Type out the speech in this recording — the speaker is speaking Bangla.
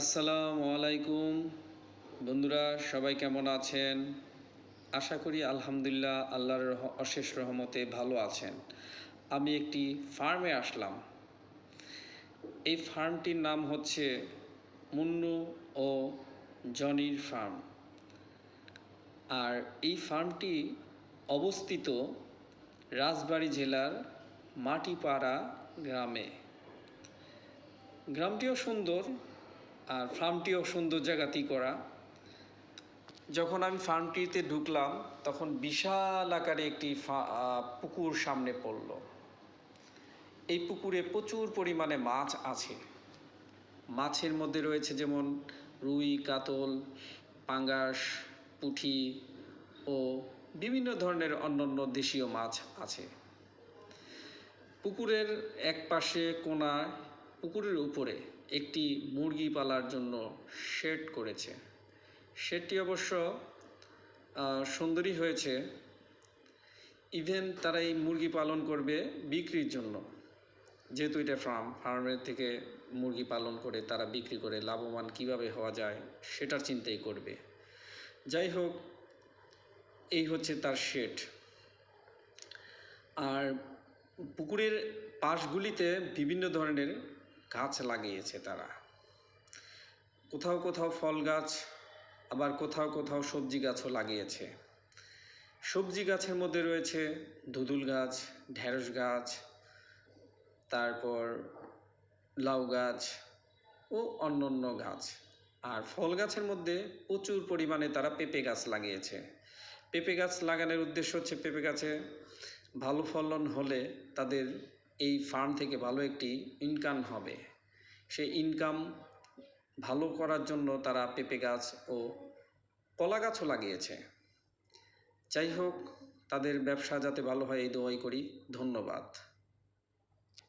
আসসালামু আলাইকুম। বন্ধুরা, সবাই কেমন আছেন? আশা করি আলহামদুলিল্লাহ আল্লাহর অশেষ রহমতে ভালো আছেন। আমি একটি ফার্মে আসলাম। এই ফার্মটির নাম হচ্ছে মুন্নু ও জনির ফার্ম। আর এই ফার্মটি অবস্থিত রাজবাড়ী জেলার মাটিপাড়া গ্রামে। গ্রামটিও সুন্দর আর ফার্মটিও সুন্দর জায়গাতেই করা। যখন আমি ফার্মটিতে ঢুকলাম, তখন বিশাল আকারে একটি পুকুর সামনে পড়ল। এই পুকুরে প্রচুর পরিমাণে মাছ আছে। মাছের মধ্যে রয়েছে যেমন রুই, কাতল, পাঙ্গাস, পুঁটি ও বিভিন্ন ধরনের অন্যান্য দেশীয় মাছ আছে। পুকুরের এক পাশে কোনা পুকুরের উপরে একটি মুরগি পালার জন্য শেড করেছে। শেডটি অবশ্য আহ, সুন্দরই হয়েছে। ইভেন তারা এই মুরগি পালন করবে বিক্রির জন্য। যেহেতু এটা ফার্ম ফার্মের থেকে মুরগি পালন করে তারা বিক্রি করে লাভবান কীভাবে হওয়া যায় সেটার চিন্তাই করবে। যাই হোক এই হচ্ছে তার শেড। আর পুকুরের পাশগুলিতে বিভিন্ন ধরনের গাছ লাগিয়েছে তারা। কোথাও কোথাও ফল গাছ, আবার কোথাও কোথাও সবজি গাছও লাগিয়েছে। সবজি গাছের মধ্যে রয়েছে ধুদুল গাছ, ঢেঁড়স গাছ, তারপর লাউ গাছ ও অন্যান্য গাছ। আর ফল গাছের মধ্যে প্রচুর পরিমাণে তারা পেঁপে গাছ লাগিয়েছে। পেঁপে গাছ লাগানোর উদ্দেশ্য হচ্ছে পেঁপে গাছে ভালো ফলন হলে তাদের এই ফার্ম থেকে ভালো একটি ইনকাম হবে। সেই ইনকাম ভালো করার জন্য তারা পেঁপে গাছ ও কলা গাছও লাগিয়েছে। যাই হোক, তাদের ব্যবসা যাতে ভালো হয়, এই দোয়াই করি। ধন্যবাদ।